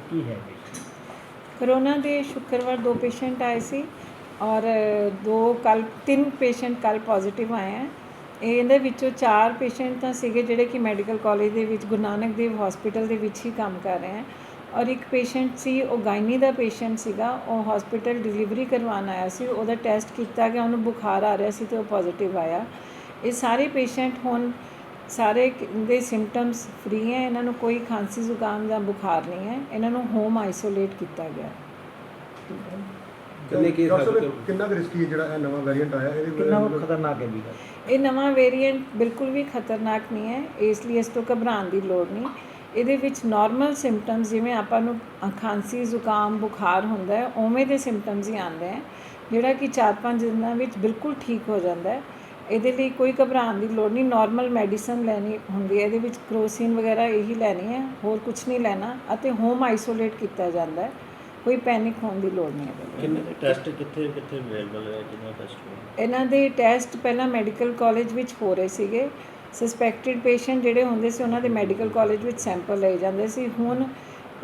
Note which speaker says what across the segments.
Speaker 1: ਕੀ ਹੈ ਕਰੋਨਾ ਦੇ ਸ਼ੁੱਕਰਵਾਰ ਦੋ ਪੇਸ਼ੈਂਟ ਆਏ ਸੀ ਔਰ ਦੋ ਕੱਲ, ਤਿੰਨ ਪੇਸ਼ੈਂਟ ਕੱਲ ਪੋਜ਼ਿਟਿਵ ਆਏ ਹੈ। ਇਹਦੇ ਵਿੱਚੋਂ ਚਾਰ ਪੇਸ਼ੈਂਟ ਤਾਂ ਸੀਗੇ ਜਿਹੜੇ ਕਿ ਮੈਡੀਕਲ ਕਾਲਜ ਦੇ ਵਿੱਚ, ਗੁਰੂ ਨਾਨਕ ਦੇਵ ਹਸਪੀਟਲ ਦੇ ਵਿੱਚ ਹੀ ਕੰਮ ਕਰ ਰਹੇ ਹੈ। ਔਰ ਇੱਕ ਪੇਸ਼ੈਂਟ ਸੀ, ਉਹ ਗਾਇਨੀ ਦਾ ਪੇਸ਼ੈਂਟ ਸੀਗਾ, ਉਹ ਹਸਪੀਟਲ ਡਿਲੀਵਰੀ ਕਰਵਾਉਣ ਆਇਆ ਸੀ, ਉਹਦਾ ਟੈਸਟ ਕੀਤਾ ਗਿਆ, ਉਹਨੂੰ ਬੁਖਾਰ ਆ ਰਿਹਾ ਸੀ ਤੇ ਉਹ ਪੋਜ਼ਿਟਿਵ ਆਇਆ। ਇਹ ਸਾਰੇ ਪੇਸ਼ੈਂਟ ਹੁਣ ਸਾਰੇ ਦੇ ਸਿੰਪਟਮਸ ਫ੍ਰੀ ਹੈ ਇਹਨਾਂ ਨੂੰ ਕੋਈ ਖਾਂਸੀ ਜ਼ੁਕਾਮ ਜਾਂ ਬੁਖਾਰ ਨਹੀਂ ਹੈ ਇਹਨਾਂ ਨੂੰ ਹੋਮ ਆਈਸੋਲੇਟ ਕੀਤਾ ਗਿਆ
Speaker 2: ਕਿੰਨੇ ਕੇਸ
Speaker 3: ਡਾਕਟਰ ਸਾਹਿਬ,
Speaker 2: ਹਸਪਤਾਲ
Speaker 3: ਕਿੰਨਾ ਕੁ ਰਿਸਕੀ ਹੈ ਜਿਹੜਾ ਇਹ ਨਵਾਂ ਵੇਰੀਐਂਟ ਆਇਆ? ਇਹਦੇ
Speaker 4: ਕਿੰਨਾ
Speaker 3: ਬਾਰੇ
Speaker 4: ਕੁ ਖਤਰਨਾਕ ਹੈ ਵੀ
Speaker 1: ਇਹ ਨਵਾਂ ਵੇਰੀਐਂਟ ਬਿਲਕੁਲ ਵੀ ਖਤਰਨਾਕ ਨਹੀਂ ਹੈ ਇਸ ਲਈ ਇਸ ਤੋਂ ਘਬਰਾਉਣ ਦੀ ਲੋੜ ਨਹੀਂ। ਇਹਦੇ ਵਿੱਚ ਨਾਰਮਲ ਸਿੰਪਟਮਸ ਜਿਵੇਂ ਆਪਾਂ ਨੂੰ ਅ, ਖਾਂਸੀ ਜ਼ੁਕਾਮ ਬੁਖਾਰ ਹੁੰਦਾ ਹੈ ਉਵੇਂ ਦੇ ਸਿੰਪਟਮਸ ਹੀ ਆਉਂਦੇ ਹੈ ਜਿਹੜਾ ਕਿ 4-5 ਦਿਨਾਂ ਵਿੱਚ ਬਿਲਕੁਲ ਠੀਕ ਹੋ ਜਾਂਦਾ ਹੈ। ਇਹਦੇ ਲਈ ਕੋਈ ਘਬਰਾਉਣ ਦੀ ਲੋੜ ਨਹੀਂ ਨਾਰਮਲ ਮੈਡੀਸਨ ਲੈਣੀ ਹੁੰਦੀ ਹੈ ਇਹਦੇ ਵਿੱਚ ਕਰੋਸਿਨ ਵਗੈਰਾ ਇਹੀ ਲੈਣੀ ਹੈ ਹੋਰ ਕੁਝ ਨਹੀਂ ਲੈਣਾ ਅਤੇ ਹੋਮ ਆਈਸੋਲੇਟ ਕੀਤਾ ਜਾਂਦਾ ਹੈ ਕੋਈ ਪੈਨਿਕ ਹੋਣ ਦੀ ਲੋੜ ਨਹੀਂ ਹੈ।
Speaker 5: ਕਿੰਨੇ ਟੈਸਟ ਕਿੱਥੇ ਕਿੱਥੇ ਅਵੇਲੇਬਲ ਹੈ ਕਿੰਨਾ ਟੈਸਟ
Speaker 1: ਇਹਨਾਂ ਦੇ ਟੈਸਟ ਪਹਿਲਾਂ ਮੈਡੀਕਲ ਕਾਲਜ ਵਿੱਚ ਹੋ ਰਹੇ ਸੀਗੇ। ਸਸਪੈਕਟਡ ਪੇਸ਼ੈਂਟ ਜਿਹੜੇ ਹੁੰਦੇ ਸੀ ਉਹਨਾਂ ਦੇ ਮੈਡੀਕਲ ਕਾਲਜ ਵਿੱਚ ਸੈਂਪਲ ਲਏ ਜਾਂਦੇ ਸੀ। ਹੁਣ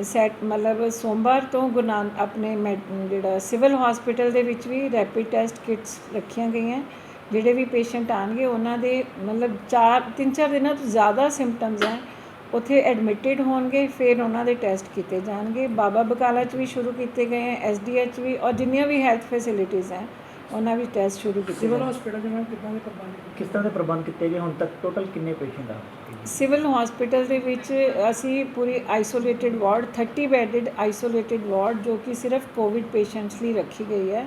Speaker 1: ਸੈਟ ਮਤਲਬ ਸੋਮਵਾਰ ਤੋਂ ਗੁਰੂ ਆਪਣੇ ਜਿਹੜਾ ਸਿਵਲ ਹਸਪੀਟਲ ਦੇ ਵਿੱਚ ਵੀ ਰੈਪਿਡ ਟੈਸਟ ਕਿਟਸ ਰੱਖੀਆਂ ਗਈਆਂ। ਜਿਹੜੇ ਵੀ ਪੇਸ਼ੈਂਟ ਆਣਗੇ ਉਹਨਾਂ ਦੇ ਮਤਲਬ 4 3-4 ਦਿਨਾਂ ਤੋਂ ਜ਼ਿਆਦਾ ਸਿੰਪਟਮਸ ਹੈ। ਉੱਥੇ ਐਡਮਿਟਡ ਹੋਣਗੇ ਫਿਰ ਉਹਨਾਂ ਦੇ ਟੈਸਟ ਕੀਤੇ ਜਾਣਗੇ। ਬਾਬਾ ਬਕਾਲਾ 'ਚ ਵੀ ਸ਼ੁਰੂ ਕੀਤੇ ਗਏ ਹੈ ਐਸਡੀਐਚ ਵੀ ਔਰ ਜਿੰਨੀਆਂ ਵੀ ਹੈਲਥ ਫੈਸਿਲਿਟੀਜ਼ ਹੈ ਉਹਨਾਂ ਵਿੱਚ ਟੈਸਟ ਸ਼ੁਰੂ ਕੀਤੇ
Speaker 4: ਸਿਵਲ ਹਸਪੀਟਲ ਦੇ ਨਾਲ ਕਿੱਦਾਂ ਦੇ ਪ੍ਰਬੰਧ ਕਿਸ ਤਰ੍ਹਾਂ ਦੇ ਪ੍ਰਬੰਧ ਕੀਤੇ ਗਏ? ਹੁਣ ਤੱਕ ਟੋਟਲ ਕਿੰਨੇ ਪੇਸ਼ੈਂਟ ਆ?
Speaker 1: ਸਿਵਲ ਹਸਪੀਟਲ ਦੇ ਵਿੱਚ ਅਸੀਂ ਪੂਰੀ isolated ward 30 bedded isolated ward ਜੋ ਕਿ ਸਿਰਫ ਕੋਵਿਡ ਪੇਸ਼ੈਂਟਸ ਲਈ ਰੱਖੀ ਗਈ ਹੈ।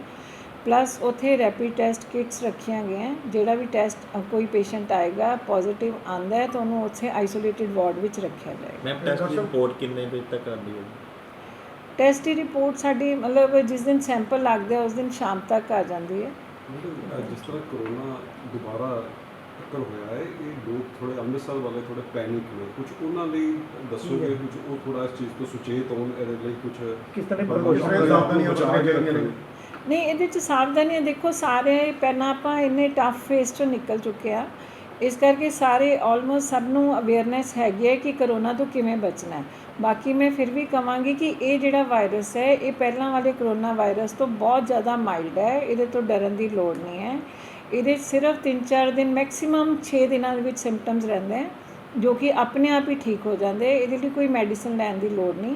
Speaker 1: ਪਲੱਸ ਉਥੇ ਰੈਪਿਡ ਟੈਸਟ ਕਿਟਸ ਰੱਖੀਆਂ ਗਈਆਂ ਜਿਹੜਾ ਵੀ ਟੈਸਟ ਕੋਈ ਪੇਸ਼ੈਂਟ ਆਏਗਾ ਪੋਜ਼ਿਟਿਵ ਆਂਦਾ ਹੈ ਤਾਂ ਉਹਨੂੰ ਉੱਥੇ ਆਈਸੋਲੇਟਿਡ ਵਾਰਡ ਵਿੱਚ ਰੱਖਿਆ ਜਾਏਗਾ।
Speaker 5: ਮੈਮ ਟੈਸਟ ਦੀ ਰਿਪੋਰਟ ਕਿੰਨੇ ਵਜੇ ਤੱਕ ਆਉਂਦੀ ਹੈ?
Speaker 1: ਟੈਸਟ ਦੀ ਰਿਪੋਰਟ ਸਾਡੀ ਮਤਲਬ ਜਿਸ ਦਿਨ ਸੈਂਪਲ ਲੱਗਦਾ ਉਸ ਦਿਨ ਸ਼ਾਮ ਤੱਕ ਆ ਜਾਂਦੀ ਹੈ।
Speaker 6: ਜਿਸ ਤਰ੍ਹਾਂ ਕਰੋਨਾ ਦੁਬਾਰਾ ਟੱਕਰ ਹੋਇਆ ਹੈ ਇਹ ਲੋਕ ਥੋੜੇ ਅੰਮ੍ਰਿਤਸਰ ਵਾਲੇ ਥੋੜੇ ਪੈਨਿਕ ਨੇ। ਕੁਝ ਉਹਨਾਂ ਲਈ ਦੱਸੋਗੇ ਕੁਝ ਉਹ ਥੋੜਾ ਇਸ ਚੀਜ਼ ਤੋਂ ਸੁਚੇਤ ਹੋਣ ਇਹਦੇ ਲਈ ਕੁਝ
Speaker 4: ਕਿਸ ਤਰ੍ਹਾਂ ਦੇ
Speaker 3: ਦੀਆਂ ਸਾਵਧਾਨੀਆਂ
Speaker 6: ਬਚਾ ਕੇ
Speaker 3: ਵਰਤਣੀਆਂ ਚਾਹੀਦੀਆਂ ਨੇ?
Speaker 1: ਨਹੀਂ, ਇਹਦੇ ਚ ਸਾਵਧਾਨੀਆਂ ਦੇਖੋ, ਸਾਰੇ ਪਹਿਲਾਂ ਆਪਾਂ ਇੰਨੇ ਟਫ ਫੇਸ ਚੋਂ ਨਿਕਲ ਚੁੱਕੇ ਆ। ਇਸ ਕਰਕੇ ਸਾਰੇ ਆਲਮੋਸਟ ਸਭ ਨੂੰ ਅਵੇਅਰਨੈਸ ਹੈਗੀ ਹੈ ਕਿ ਕਰੋਨਾ ਤੋਂ ਕਿਵੇਂ ਬਚਣਾ ਹੈ। ਬਾਕੀ ਮੈਂ ਫਿਰ ਵੀ ਕਹਾਂਗੀ ਕਿ ਇਹ ਜਿਹੜਾ ਵਾਇਰਸ ਹੈ, ਇਹ ਪਹਿਲਾਂ ਵਾਲੇ ਕਰੋਨਾ ਵਾਇਰਸ ਤੋਂ ਬਹੁਤ ਜ਼ਿਆਦਾ ਮਾਈਲਡ ਹੈ, ਇਹਦੇ ਤੋਂ ਡਰਨ ਦੀ ਲੋੜ ਨਹੀਂ ਹੈ। ਇਹਦੇ ਸਿਰਫ 3-4 ਦਿਨ ਮੈਕਸਿਮਮ 6 ਦਿਨਾਂ ਦੇ ਵਿੱਚ ਸਿੰਪਟਮਸ ਰਹਿੰਦੇ ਹੈ, ਜੋ ਕਿ ਆਪਣੇ ਆਪ ਹੀ ਠੀਕ ਹੋ ਜਾਂਦੇ ਇਹਦੇ ਲਈ ਕੋਈ ਮੈਡੀਸਿਨ ਲੈਣ ਦੀ ਲੋੜ ਨਹੀਂ।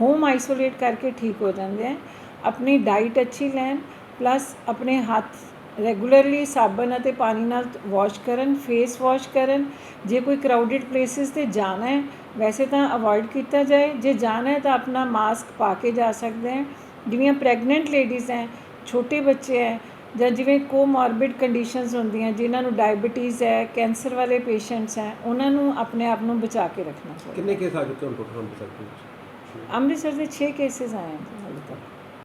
Speaker 1: ਹੋਮ ਆਈਸੋਲੇਟ ਕਰਕੇ ਠੀਕ ਹੋ ਜਾਂਦੇ ਹੈ। ਆਪਣੀ ਡਾਈਟ ਅੱਛੀ ਲੈਣ ਪਲੱਸ ਆਪਣੇ ਹੱਥ ਰੈਗੂਲਰਲੀ ਸਾਬਣ ਅਤੇ ਪਾਣੀ ਨਾਲ ਵਾਸ਼ ਕਰਨ ਫੇਸ ਵਾਸ਼ ਕਰਨ। ਜੇ ਕੋਈ ਕਰਾਊਡਡ ਪਲੇਸਿਸ ਤੇ ਜਾਣਾ ਹੈ ਵੈਸੇ ਤਾਂ ਅਵੋਇਡ ਕੀਤਾ ਜਾਏ। ਜੇ ਜਾਣਾ ਹੈ ਤਾਂ ਆਪਣਾ ਮਾਸਕ ਪਾ ਕੇ ਜਾ ਸਕਦੇ ਹੈ। ਜਿਵੇਂ ਪ੍ਰੈਗਨੈਂਟ ਲੇਡੀਜ਼ ਹੈ ਛੋਟੇ ਬੱਚੇ ਹੈ ਜਾਂ ਜਿਵੇਂ ਕੋਮੋਰਬਿਡ ਕੰਡੀਸ਼ਨਸ ਹੁੰਦੀਆਂ ਜਿਨ੍ਹਾਂ ਨੂੰ ਡਾਇਬੀਟੀਜ਼ ਹੈ ਕੈਂਸਰ ਵਾਲੇ ਪੇਸ਼ੈਂਟਸ ਹੈ ਉਹਨਾਂ ਨੂੰ ਆਪਣੇ ਆਪ ਨੂੰ ਬਚਾ ਕੇ ਰੱਖਣਾ ਚਾਹੀਦਾ
Speaker 2: ਕਿੰਨੇ ਕੇਸ ਆ ਚੁੱਕੇ ਹੁਣ ਟੋਟਲ ਅੰਮ੍ਰਿਤਸਰ ਦੇ
Speaker 1: ਅੰਮ੍ਰਿਤਸਰ ਦੇ 6 ਕੇਸਿਸ ਆਏ ਹਨ